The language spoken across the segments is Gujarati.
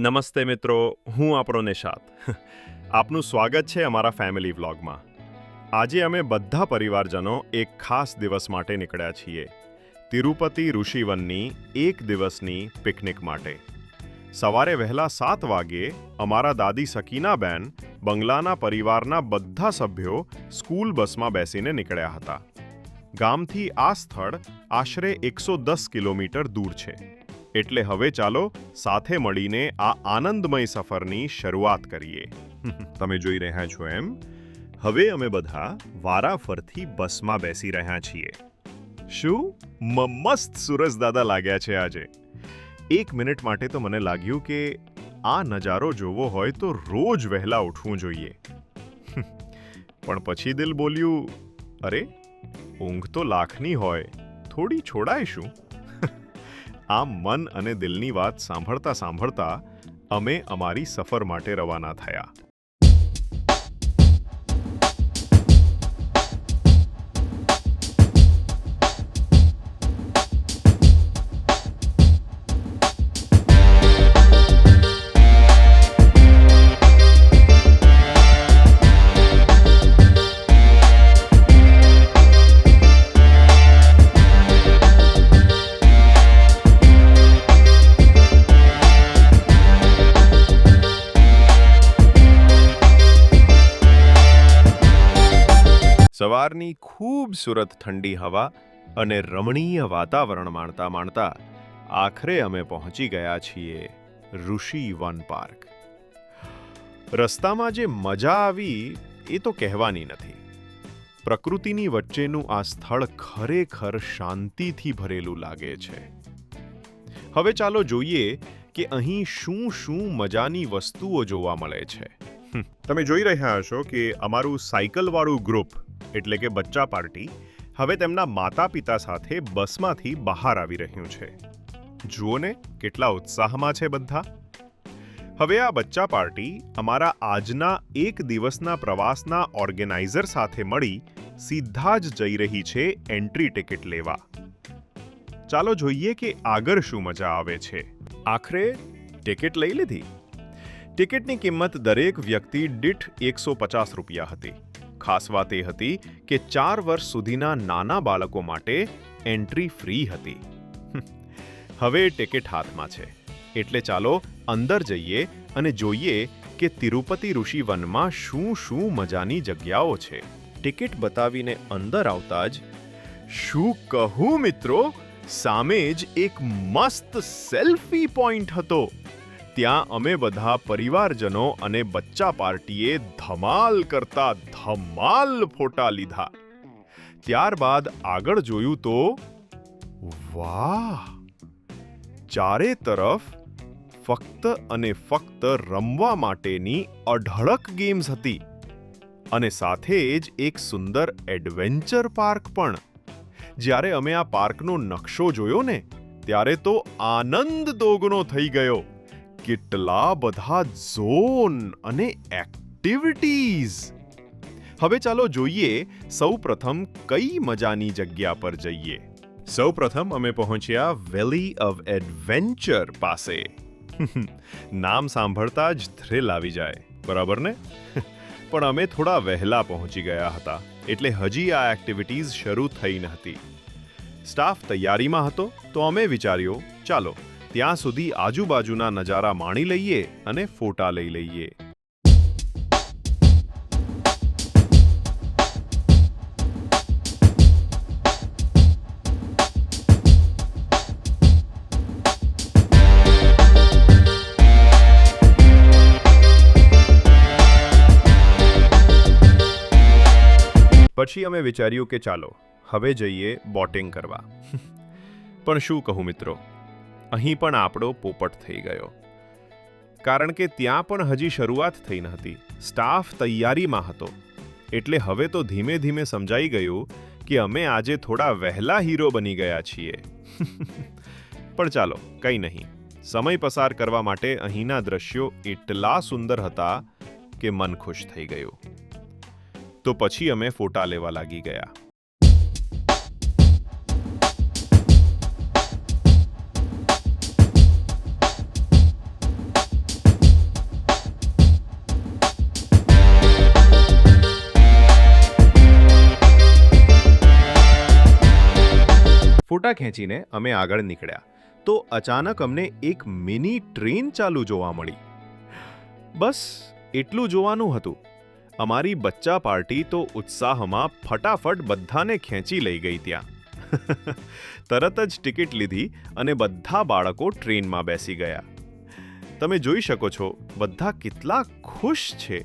નમસ્તે મિત્રો, હું આપણો નિશાત. આપનું સ્વાગત છે અમારા ફેમિલી વ્લોગમાં આજે અમે બધા પરિવારજનો એક ખાસ દિવસ માટે નીકળ્યા છીએ. તિરુપતિ ઋષિવનની એક દિવસની પિકનિક માટે. સવારે વહેલા સાત વાગ્યે અમારા દાદી સકીનાબેન બંગલાના પરિવારના બધા સભ્યો સ્કૂલ બસમાં બેસીને નીકળ્યા હતા. ગામથી આ સ્થળ આશરે એકસો દસ કિલોમીટર દૂર છે. એટલે હવે ચાલો સાથે મળીને આ આનંદમય સફરની શરૂઆત કરીએ. તમે જોઈ રહ્યા છો એમ? હવે અમે બધા વારાફરથી બસમાં બેસી રહ્યા છીએ. શું? મસ્ત સુરજ દાદા લાગ્યા છે આજે. એક મિનિટ માટે તો મને લાગ્યું કે આ નજારો જોવો હોય તો રોજ વહેલા ઉઠવું જોઈએ. પણ પછી દિલ બોલ્યું, અરે, ઊંઘ તો લાખની હોય. થોડી છોડાય શું? આમ મન અને દિલની વાત સાંભળતા સાંભળતા અમે અમારી સફર માટે રવાના થયા. સવારની ખૂબસૂરત ઠંડી હવા અને રમણીય વાતાવરણ માણતા માણતા આખરે અમે પહોંચી ગયા છીએ ઋષિ વન પાર્ક. રસ્તામાં જે મજા આવી એ તો કહેવાની નથી. પ્રકૃતિની વચ્ચેનું આ સ્થળ ખરેખર શાંતિથી ભરેલું લાગે છે. હવે ચાલો જોઈએ કે અહીં શું શું મજાની વસ્તુઓ જોવા મળે છે. તમે જોઈ રહ્યા હશો કે અમારું સાયકલવાળું ગ્રુપ એટલે કે બચ્ચા પાર્ટી, હવે તેમના માતા પિતા સાથે બસમાંથી બહાર આવી રહ્યું છે. જુઓ ને, કેટલા ઉત્સાહમાં છે બધા. હવે આ બચ્ચા પાર્ટી અમારા આજના એક દિવસના પ્રવાસના ઓર્ગેનાઇઝર સાથે મળી સીધા જ જઈ રહી છે એન્ટ્રી ટિકિટ લેવા. ચાલો જોઈએ કે આગળ શું મજા આવે છે. આખરે ટિકિટ લઈ લીધી. ટિકિટની કિંમત દરેક વ્યક્તિ દીઠ એકસો પચાસ રૂપિયા હતી. ખાસ વાત એ હતી કે ચાર વર્ષ સુધીના નાના બાળકો માટે એન્ટ્રી ફ્રી હતી. હવે ટિકિટ હાથમાં છે. એટલે ચાલો અંદર જઈએ અને જોઈએ કે તિરુપતિ ઋષિ વનમાં શું શું મજાની જગ્યાઓ છે. ટિકિટ બતાવીને અંદર આવતા જ, શું કહું મિત્રો? સામે જ એક મસ્ત સેલ્ફી પોઈન્ટ હતો. ત્યાં અમે બધા પરિવારજનો અને બચ્ચા પાર્ટીએ ધમાલ કરતા ધમાલ ફોટા લીધા. ત્યારબાદ આગળ જોયું તો, વાહ! ચારે તરફ ફક્ત અને ફક્ત રમવા માટેની અઢળક ગેમ્સ હતી અને સાથે જ એક સુંદર એડવેન્ચર પાર્ક પણ. જ્યારે અમે આ પાર્કનો નકશો જોયો ને, ત્યારે તો આનંદ દોગનો થઈ ગયો. કેટલા બધા ઝોન અને એક્ટિવિટીઝ. હવે ચાલો જોઈએ સૌપ્રથમ કઈ મજાની જગ્યા પર જઈએ. સૌપ્રથમ અમે પહોંચ્યા વેલી ઓફ એડવેન્ચર પાસે. નામ સાંભળતા જ થ્રિલ આવી જાય, બરાબર ને? પણ અમે થોડા વહેલા પહોંચી ગયા હતા, એટલે હજી આ એક્ટિવિટીઝ શરૂ થઈ ન હતી. સ્ટાફ તૈયારીમાં હતો, તો અમે વિચાર્યો, ચાલો ત્યાં સુધી આજુબાજુના નજારા માણી લઈએ અને ફોટા લઈ લઈએ. પછી અમે વિચાર્યું કે ચાલો, હવે જઈએ બોટિંગ કરવા. પણ શું કહું મિત્રો? અહીં પણ આપણો પોપટ થઈ ગયો. કારણ કે ત્યાં પણ હજી શરૂઆત થઈ ન હતી. સ્ટાફ તૈયારીમાં હતો. એટલે હવે તો ધીમે ધીમે સમજાઈ ગયું કે અમે આજે થોડા વહેલા હીરો બની ગયા છીએ. પણ ચાલો, કંઈ નહીં. સમય પસાર કરવા માટે અહીંના દ્રશ્યો એટલા સુંદર હતા કે મન ખુશ થઈ ગયું. તો પછી અમે ફોટા લેવા લાગી ગયા. ફોટા ખેંચીને અમે આગળ નીકળ્યા. તો અચાનક અમને એક મિની ટ્રેન ચાલુ જોવા મળી. બસ, એટલું જોવાનું હતું. અમારી બચ્ચા પાર્ટી તો ઉત્સાહમાં ફટાફટ બધાને ખેંચી લઈ ગઈ ત્યાં. તરત જ ટિકિટ લીધી અને બધા બાળકો ટ્રેનમાં બેસી ગયા. તમે જોઈ શકો છો, બધા કેટલા ખુશ છે.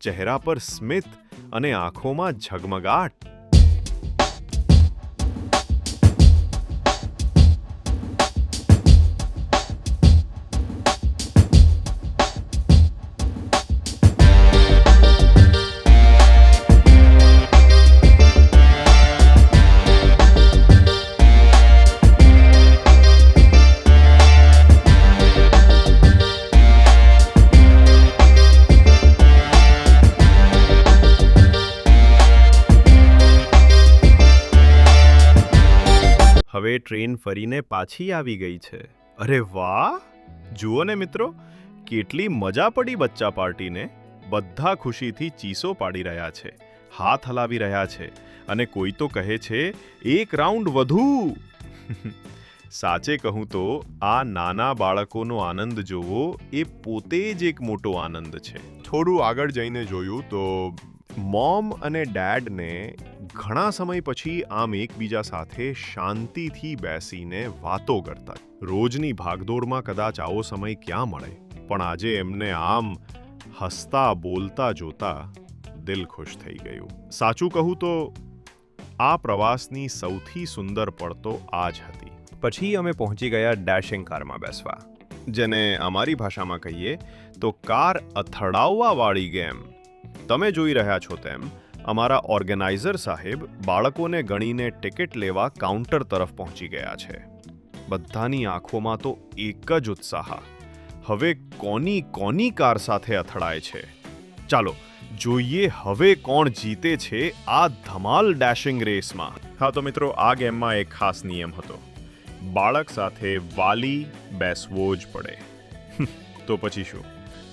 ચહેરા પર સ્મિત અને આંખોમાં ઝગમગાટ. ટ્રેન ફરીને પાછી આવી ગઈ છે. અરે વાહ! જુઓ ને મિત્રો, કેટલી મજા પડી બચ્ચા પાર્ટીને. બધા ખુશીથી ચીસો પાડી રહ્યા છે, હાથ હલાવી રહ્યા છે અને કોઈ તો કહે છે, એક રાઉન્ડ વધુ. સાચે કહું તો, આ નાના બાળકોનો આનંદ જોવો એ પોતે જ એક મોટો આનંદ છે. થોડું આગળ જઈને જોયું તો મોમ અને ડેડને ઘણા સમય પછી આમ એકબીજા સાથે શાંતિથી બેસીને વાતો કરતા. રોજની ભાગદોડમાં કદાચ આવો સમય ક્યાં મળે? પણ આજે એમને આમ હસતા બોલતા જોતા દિલ ખુશ થઈ ગયું. સાચું કહું તો આ પ્રવાસની સૌથી સુંદર પડતો આ જ હતી. પછી અમે પહોંચી ગયા ડેશિંગ કારમાં બેસવા. જેને અમારી ભાષામાં કહીએ તો કાર અથડાવવાવાળી ગેમ. તમે જોઈ રહ્યા છો તેમ, અમારા ઓર્ગેનાઇઝર સાહેબ બાળકોને ગણીને ટિકિટ લેવા કાઉન્ટર તરફ પહોંચી ગયા છે. બધાની આંખોમાં તો એક જ ઉત્સાહ. હવે કોની કોની કાર સાથે અથડાય છે? ચાલો, જોઈએ હવે કોણ જીતે છે આ ધમાલ ડેશિંગ રેસમાં. હા તો મિત્રો, આ ગેમમાં એક ખાસ નિયમ હતો. બાળક સાથે વાલી બેસવો જ પડે. તો પછી શું?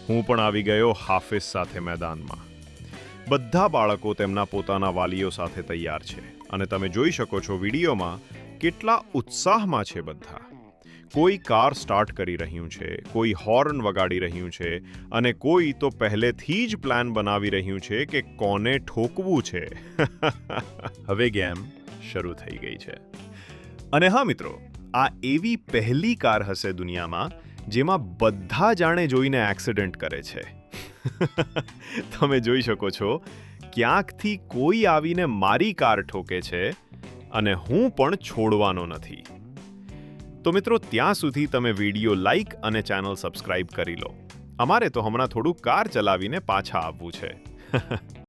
હું પણ આવી ગયો હાફિઝ સાથે મેદાનમાં. બધા બાળકો તેમના પોતાના વાલીઓ સાથે તૈયાર છે. અને તમે જોઈ શકો છો વિડીયોમાં કેટલા ઉત્સાહમાં છે બધા. કોઈ કાર સ્ટાર્ટ કરી રહ્યું છે, કોઈ હોર્ન વગાડી રહ્યું છે, અને કોઈ તો પહેલેથી જ પ્લાન બનાવી રહ્યું છે કે કોને ઠોકવું છે. હવે ગેમ શરૂ થઈ ગઈ છે. અને હા મિત્રો, આ એવી પહેલી કાર હશે દુનિયામાં જેમાં બધા જાણે જોઈને એક્સિડન્ટ કરે છે. તમે જોઈ શકો છો, ક્યાંકથી કોઈ આવીને મારી કાર ઠોકે છે અને હું પણ છોડવાનો નથી. તો મિત્રો, ત્યાં સુધી તમે વીડિયો લાઈક અને ચેનલ સબસ્ક્રાઇબ કરી લો. અમારે તો હમણાં થોડું કાર ચલાવીને પાછા આવવું છે.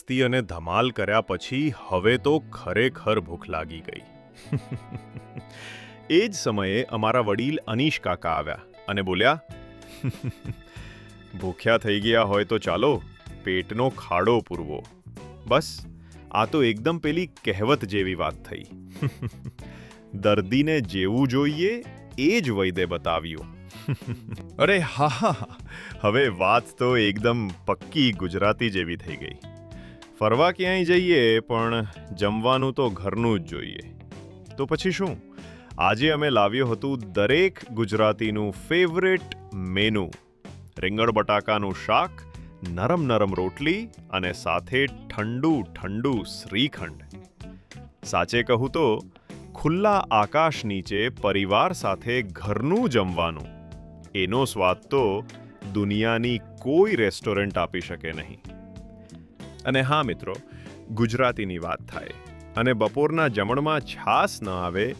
મસ્તી અને ધમાલ કર્યા પછી હવે તો ખરેખર ભૂખ લાગી ગઈ. એ જ સમયે અમારા વડીલ અનીશ કાકા આવ્યા અને બોલ્યા, ભૂખ્યા થઈ ગયા હોય તો ચાલો પેટનો ખાડો પૂરવો. બસ, આ તો એકદમ પેલી કહેવત જેવી વાત થઈ. દર્દીને જેવું જોઈએ એ જ વૈદે બતાવ્યું. અરે હા. હવે વાત તો એકદમ પક્કી ગુજરાતી જેવી થઈ ગઈ. ફરવા ક્યાંય જઈએ, પણ જમવાનું તો ઘરનું જ જોઈએ. તો પછી શું? આજે અમે લાવ્યું હતું દરેક ગુજરાતીનું ફેવરેટ મેનુ રીંગણ બટાકાનું શાક, નરમ નરમ રોટલી અને સાથે ઠંડુ ઠંડુ શ્રીખંડ. સાચે કહું તો, ખુલ્લા આકાશ નીચે પરિવાર સાથે ઘરનું જમવાનું. એનો સ્વાદ તો દુનિયાની કોઈ રેસ્ટોરન્ટ આપી શકે નહીં. અને હા મિત્રો, ગુજરાતીની વાત થાય અને બપોરના જમણમાં છાસ ન આવે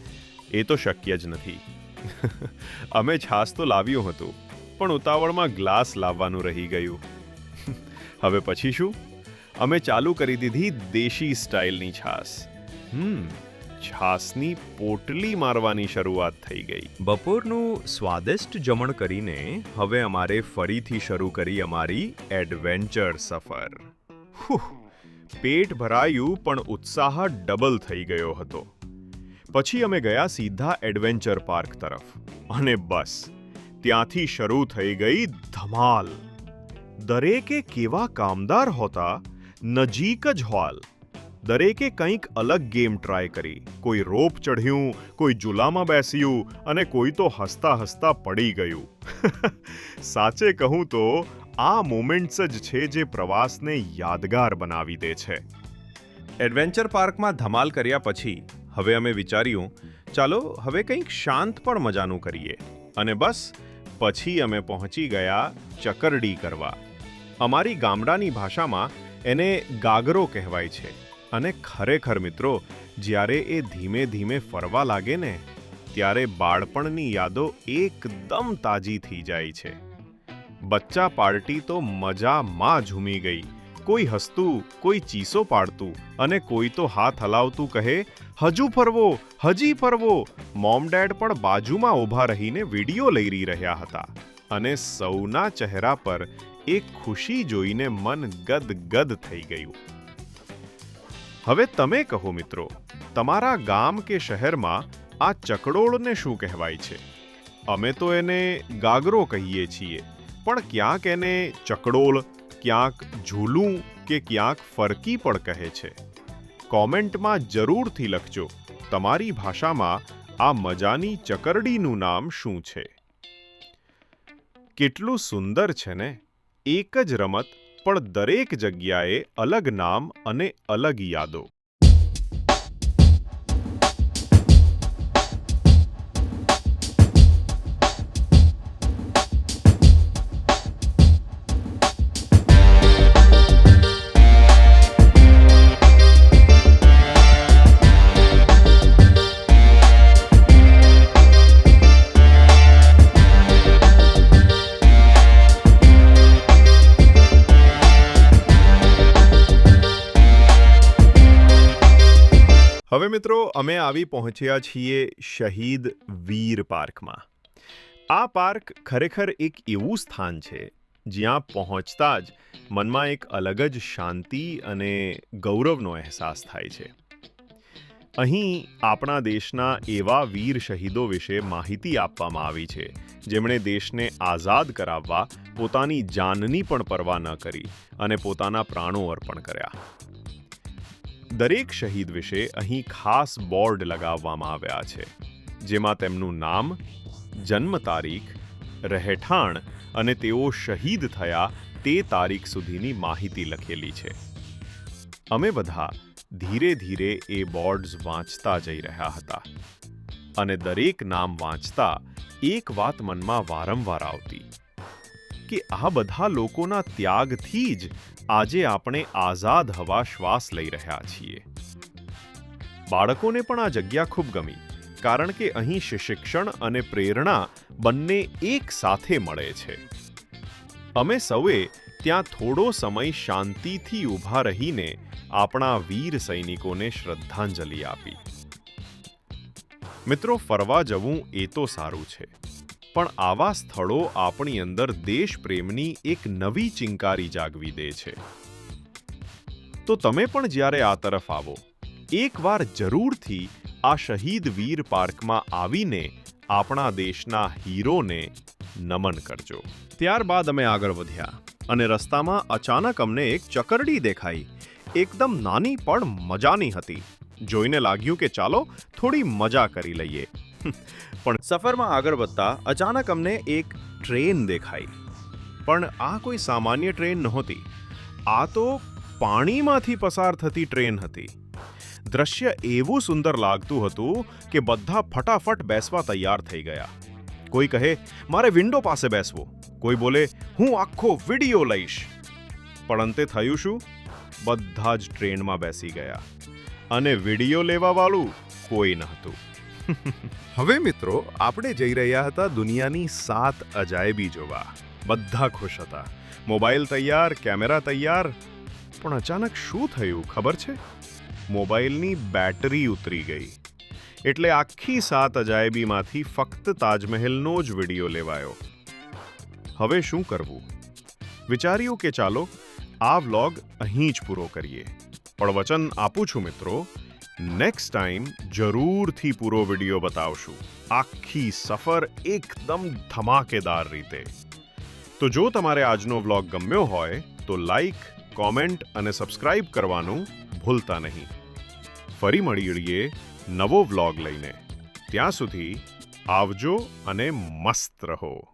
એ તો શક્ય જ નથી. અમે છાસ તો લાવ્યું હતું, પણ ઉતાવળમાં ગ્લાસ લાવવાનું રહી ગયું. હવે પછી શું? અમે ચાલુ કરી દીધી દેશી સ્ટાઇલની છાસ. હમ, છાસની પોટલી મારવાની શરૂઆત થઈ ગઈ. બપોરનું સ્વાદિષ્ટ જમણ કરીને હવે અમારે ફરીથી શરૂ કરી અમારી એડવેન્ચર સફર. પેટ ભરાયું, પણ ઉત્સાહ ડબલ થઈ ગયો હતો. પછી અમે ગયા સીધા એડવેન્ચર પાર્ક તરફ. અને બસ, ત્યાંથી શરૂ થઈ ગઈ ધમાલ. દરેકે કેવા કામદાર હોતા, નજીક જ હોલ. દરેકે કંઈક અલગ ગેમ ટ્રાય કરી. કોઈ રોપ ચઢ્યું, કોઈ જુલામાં બેસ્યું, અને કોઈ તો હસતા હસતા પડી ગયું. સાચે કહું તો આ મોમેન્ટ્સ જ છે જે પ્રવાસને યાદગાર બનાવી દે છે. એડવેન્ચર પાર્કમાં ધમાલ કર્યા પછી, હવે અમે વિચાર્યું, ચાલો હવે કંઈક શાંત પણ મજાનું કરીએ. અને બસ, પછી અમે પહોંચી ગયા ચકરડી કરવા. અમારી ગામડાની ભાષામાં એને ગાગરો કહેવાય છે. અને ખરેખર મિત્રો, જ્યારે એ ધીમે ધીમે ફરવા લાગે ને, ત્યારે બાળપણની યાદો એકદમ તાજી થઈ જાય છે. બચ્ચા પાર્ટી તો મજામાં ઝૂમી ગઈ. કોઈ હસતું, કોઈ ચીસો પાડતું અને કોઈ તો હાથ હલાવતું કહે, હજુ ફરવો, હજી ફરવો. મોમ ડેડ પણ બાજુમાં ઊભા રહીને વીડિયો લઈ રહ્યા હતા અને સૌના ચહેરા પર એક ખુશી જોઈને મન ગદગદ થઈ ગયું. હવે તમે કહો મિત્રો, તમારા ગામ કે શહેરમાં આ ચકડોળને શું કહેવાય છે? અમે તો એને ગાગરો કહીએ છીએ. પણ ક્યાંક એને ચકડોળ ક્યાંક ઝૂલું કે ક્યાંક ફરકી પણ કહે છે. કોમેન્ટમાં જરૂરથી લખજો, તમારી ભાષામાં આ મજાની ચકરડીનું નામ શું છે? કેટલું સુંદર છે ને? એક જ રમત, પણ દરેક જગ્યાએ અલગ નામ અને અલગ યાદો. હવે મિત્રો, અમે આવી પહોંચ્યા છીએ શહીદ વીર પાર્કમાં. આ પાર્ક ખરેખર એક એવું સ્થાન છે, જ્યાં પહોંચતા જ મનમાં એક અલગ જ શાંતિ અને ગૌરવનો અહેસાસ થાય છે. અહીં આપણા દેશના એવા વીર શહીદો વિશે માહિતી આપવામાં આવી છે, જેમણે દેશને આઝાદ કરાવવા પોતાની જાનની પણ પરવા ન કરી અને પોતાના પ્રાણો અર્પણ કર્યા. દરેક શહીદ વિશે અહીં ખાસ બોર્ડ લગાવવામાં આવ્યા છે, જેમાં તેમનું નામ, જન્મ તારીખ, રહેઠાણ અને તેઓ શહીદ થયા તે તારીખ સુધીની માહિતી લખેલી છે. અમે બધા ધીરે ધીરે એ બોર્ડ્સ વાંચતા જઈ રહ્યા હતા અને દરેક નામ વાંચતા એક વાત મનમાં વારંવાર આવતી કે આ બધા લોકોના ત્યાગથી જ આજે આપણે આઝાદ હવા શ્વાસ લઈ રહ્યા છીએ. બાળકોને પણ આ જગ્યા ખૂબ ગમી, કારણ કે અહીં શિક્ષણ અને પ્રેરણા બંને એક સાથે મળે છે. અમે સૌએ ત્યાં થોડો સમય શાંતિથી ઊભા રહીને આપણા વીર સૈનિકોને શ્રદ્ધાંજલિ આપી. મિત્રો, ફરવા જવું એ તો સારું છે. પણ આવા સ્થળો આપણી અંદર દેશ પ્રેમની એક નવી ચિંકારી જાગવી દે છે. તો તમે પણ જ્યારે આ તરફ આવો, એકવાર જરૂરથી આ શહીદ વીર પાર્કમાં આવીને આપણા દેશના હીરોને નમન કરજો. ત્યારબાદ અમે આગળ વધ્યા અને રસ્તામાં અચાનક અમને એક ચકરડી દેખાઈ. એકદમ નાની પણ મજાની હતી. જોઈને લાગ્યું કે ચાલો થોડી મજા કરી લઈએ. પણ સફરમાં આગળ વધતા અચાનક અમને એક ટ્રેન દેખાઈ. પણ આ કોઈ સામાન્ય ટ્રેન નહોતી. આ તો પાણીમાંથી પસાર થતી ટ્રેન હતી. દ્રશ્ય એવું સુંદર લાગતું હતું કે બધા ફટાફટ બેસવા તૈયાર થઈ ગયા. કોઈ કહે, મારે વિન્ડો પાસે બેસવું. કોઈ બોલે, હું આખો વિડિયો લઈશ. પણ અંતે થયું શું? બધા જ ટ્રેનમાં બેસી ગયા. અને વિડિયો લેવાવાળું કોઈ નહોતું. હવે મિત્રો, આપણે જઈ રહ્યા હતા દુનિયાની સાત અજાયબી જોવા. બધા ખુશ હતા. મોબાઈલ તૈયાર, કેમેરા તૈયાર. પણ અચાનક શું થયું, ખબર છે? મોબાઈલની બેટરી ઉતરી ગઈ. એટલે આખી સાત અજાયબીમાંથી ફક્ત તાજમહેલનો જ વીડિયો લેવાયો. હવે શું કરવું? વિચાર્યું કે ચાલો, આ વ્લોગ અહીં જ પૂરો કરીએ. પણ વચન આપું છું મિત્રો નેક્સ્ટ ટાઈમ જરૂરથી પૂરો વિડિયો બતાવશું. આખી સફર એકદમ ધમાકેદાર રીતે. તો જો તમારે આજનો વ્લોગ ગમ્યો હોય, તો લાઈક, કોમેન્ટ અને સબસ્ક્રાઇબ કરવાનું ભૂલતા નહીં. ફરી મળીએ નવો વ્લોગ લઈને. ત્યાં સુધી આવજો અને મસ્ત રહો.